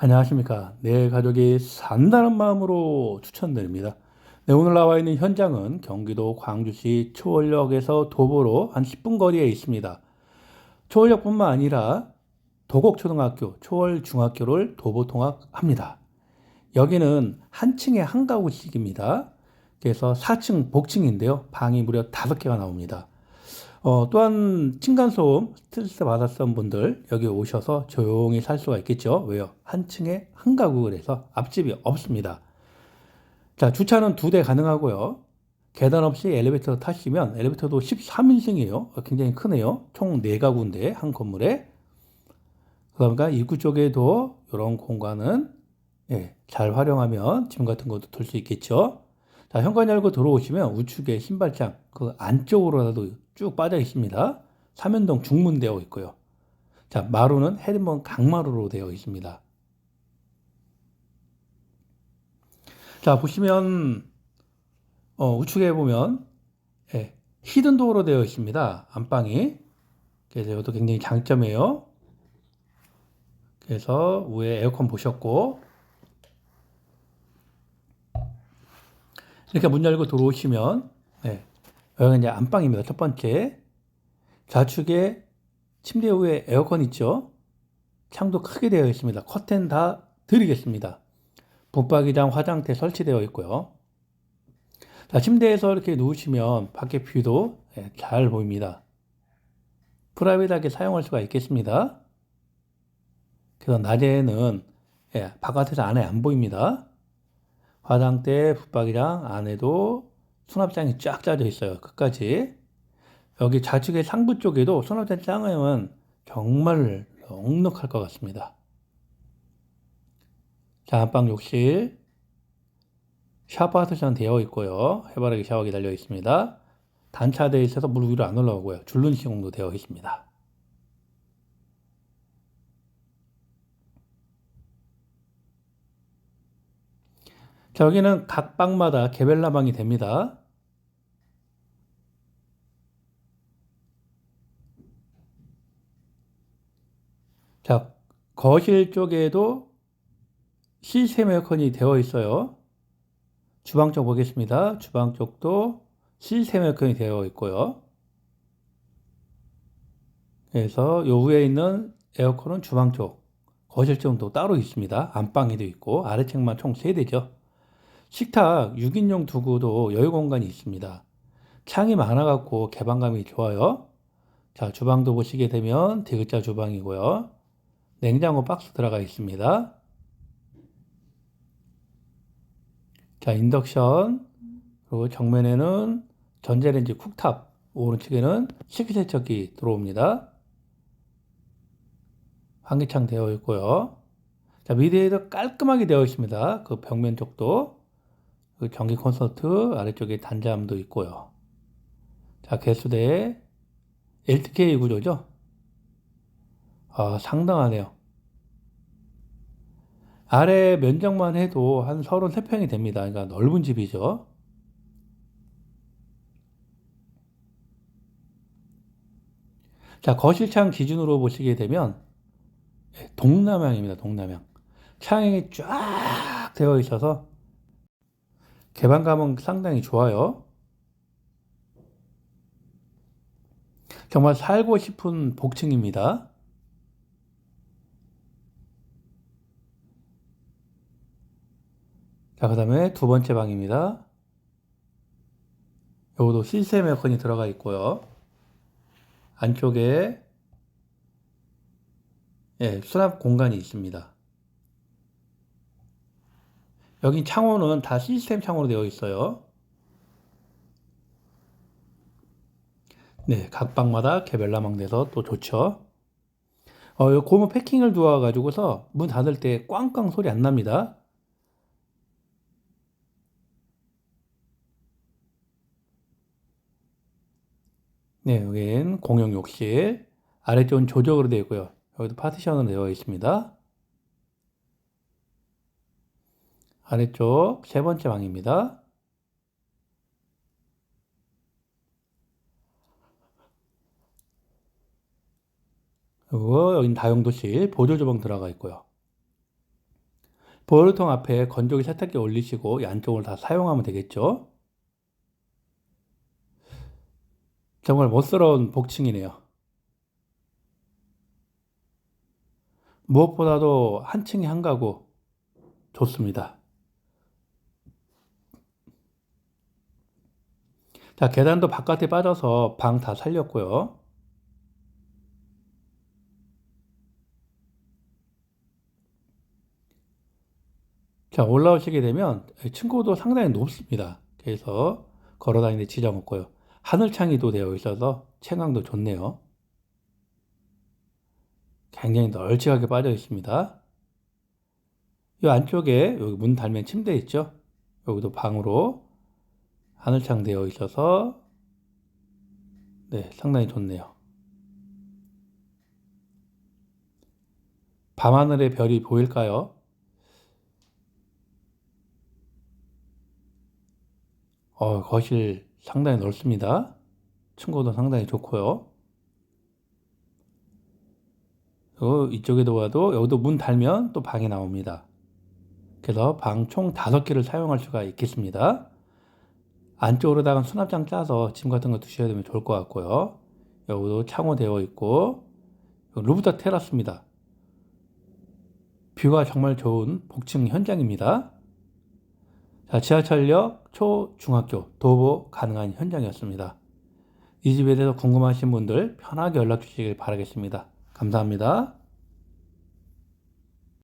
안녕하십니까. 내 가족이 산다는 마음으로 추천드립니다. 네, 오늘 나와 있는 현장은 경기도 광주시 초월역에서 도보로 한 10분 거리에 있습니다. 초월역뿐만 아니라 도곡초등학교, 초월중학교를 도보 통학합니다. 여기는 한 층에 한 가구씩입니다. 그래서 4층 복층인데요. 방이 무려 5개가 나옵니다. 어, 또한 층간소음 스트레스 받았던 분들 여기 오셔서 조용히 살 수가 있겠죠. 왜요? 한 층에 한 가구 그래서 앞집이 없습니다. 자, 주차는 두 대 가능하고요. 계단 없이 엘리베이터 타시면 엘리베이터도 13인승이에요. 굉장히 크네요. 총 4가구인데 한 건물에. 그러니까 입구 쪽에도 이런 공간은 예, 잘 활용하면 짐 같은 것도 둘 수 있겠죠. 자, 현관 열고 들어오시면 우측에 신발장 그 안쪽으로라도 쭉 빠져 있습니다. 삼연동 중문되어 있고요. 자, 마루는 헤드먼 강마루로 되어 있습니다. 자, 보시면 어, 우측에 보면 예, 히든 도어로 되어 있습니다. 안방이. 그래서 이것도 굉장히 장점이에요. 그래서 위에 에어컨 보셨고 이렇게 문 열고 들어오시면 네, 여기가 이제 안방입니다. 첫 번째 좌측에 침대 위에 에어컨 있죠. 창도 크게 되어 있습니다. 커튼 다 드리겠습니다. 붙박이장 화장대 설치되어 있고요. 자, 침대에서 이렇게 누우시면 밖에 뷰도 네, 잘 보입니다. 프라이빗하게 사용할 수가 있겠습니다. 그래서 낮에는 예, 바깥에서 안에 안 보입니다. 화장대, 붙박이장 안에도 수납장이 쫙 짜져 있어요. 끝까지. 여기 좌측의 상부 쪽에도 수납장 짱하면 정말 넉넉할 것 같습니다. 자, 안방 욕실. 샤워 파티션 되어 있고요. 해바라기 샤워기 달려 있습니다. 단차되어 있어서 물 위로 안 올라오고요. 줄눈 시공도 되어 있습니다. 자, 여기는 각 방마다 개별 라 방이 됩니다. 자, 거실 쪽에도 시스템 에어컨이 되어 있어요. 주방 쪽 보겠습니다. 주방 쪽도 시스템 에어컨이 되어 있고요. 그래서 요 위에 있는 에어컨은 주방 쪽, 거실 쪽도 따로 있습니다. 안방에도 있고 아래층만 총 3대죠. 식탁 6인용 두구도 여유 공간이 있습니다. 창이 많아갖고 개방감이 좋아요. 자, 주방도 보시게 되면 디귿자 주방이고요. 냉장고 박스 들어가 있습니다. 자, 인덕션, 그리고 정면에는 전자레인지 쿡탑, 오른쪽에는 식기세척기 들어옵니다. 환기창 되어 있고요. 자, 미대에도 깔끔하게 되어 있습니다. 그 벽면 쪽도. 그 전기 콘서트 아래쪽에 단자함도 있고요. 자, 개수대 LTK 구조죠. 아, 상당하네요. 아래 면적만 해도 한 33평이 됩니다. 그러니까 넓은 집이죠. 자, 거실창 기준으로 보시게 되면 예, 동남향입니다. 동남향. 창이 쫙 되어 있어서 개방감은 상당히 좋아요. 정말 살고 싶은 복층입니다. 자, 그 다음에 두 번째 방입니다. 여기도 시스템 에어컨이 들어가 있고요. 안쪽에 예, 수납 공간이 있습니다. 여기 창호는 다 시스템 창호로 되어 있어요. 네, 각 방마다 개별라망 돼서 또 좋죠. 어, 요 고무 패킹을 두어 가지고서 문 닫을 때 꽝꽝 소리 안 납니다. 네, 여긴 공용 욕실. 아래쪽은 조적으로 되어 있고요. 여기도 파티션으로 되어 있습니다. 아래쪽 세 번째 방입니다. 그리고 여긴 다용도실 보조 주방 들어가 있고요. 보일통 앞에 건조기 세탁기 올리시고 양쪽을 다 사용하면 되겠죠. 정말 멋스러운 복층이네요. 무엇보다도 한 층에 한 가구 좋습니다. 자, 계단도 바깥에 빠져서 방 다 살렸고요. 자, 올라오시게 되면 층고도 상당히 높습니다. 그래서 걸어 다니는 데 지장 없고요. 하늘창이도 되어 있어서 채광도 좋네요. 굉장히 널찍하게 빠져 있습니다. 이 안쪽에 여기 문 달면 침대 있죠? 여기도 방으로 하늘창 되어 있어서 네, 상당히 좋네요. 밤하늘의 별이 보일까요? 어, 거실 상당히 넓습니다. 층고도 상당히 좋고요. 그리고 이쪽에도 와도 여기도 문 달면 또 방이 나옵니다. 그래서 방 총 다섯 개를 사용할 수가 있겠습니다. 안쪽으로다가 수납장 짜서 짐 같은 거 두셔야 되면 좋을 것 같고요. 여기도 창호 되어 있고 루프탑 테라스입니다. 뷰가 정말 좋은 복층 현장입니다. 자, 지하철역 초, 중학교 도보 가능한 현장이었습니다. 이 집에 대해서 궁금하신 분들 편하게 연락 주시길 바라겠습니다. 감사합니다.